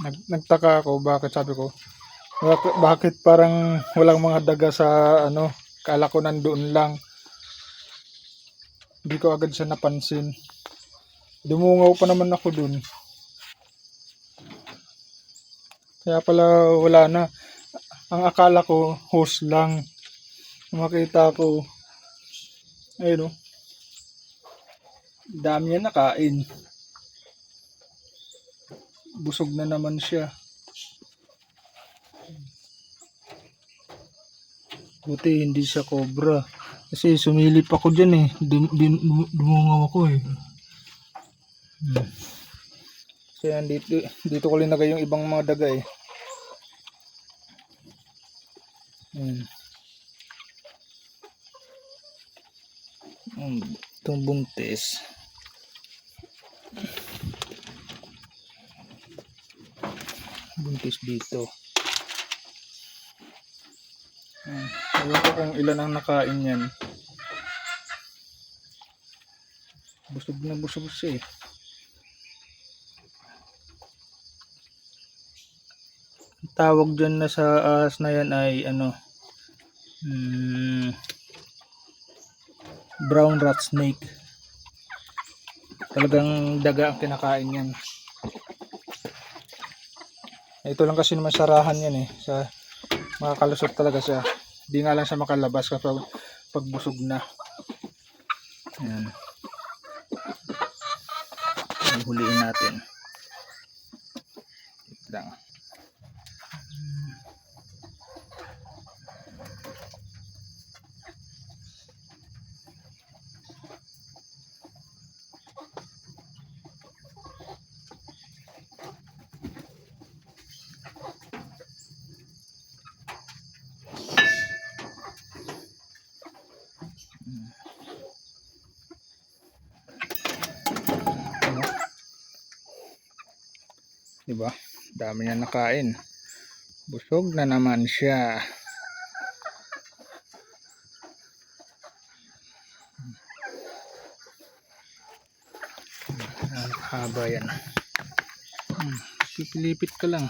Nag, nagtaka ako bakit sabi ko bakit, bakit parang walang mga daga sa ano kala ko nandoon lang? Hindi ko agad siya napansin. Dumungaw pa naman ako dun. Kaya pala wala na. Ang akala ko hose lang. Makita ko ayun oh. Dami niya nakain busog na naman siya. Buti hindi siya cobra. Kasi sumilip ako dyan eh. Dum, dum, dum- dumungaw ako eh. Hmm. kaya dito, dito ko linagay yung ibang mga daga eh. Hmm. Hmm, itong buntis buntis dito. Ewan ko kung ilan ang nakain yan. Busog na busog siya eh. Tawag dyan na sa ahas na yan ay ano hmm, brown rat snake. Talagang daga ang kinakain yan. Ito lang kasi naman sarahan yan eh. Sa makakalusot talaga siya. Di nga lang siya makalabas kapag pag busog na. Ayan. Huliin natin. Wait lang. Ano? Diba? Dami niya nakain. Busog na naman siya. Ang haba yan. Hmm, pipilipit ka lang.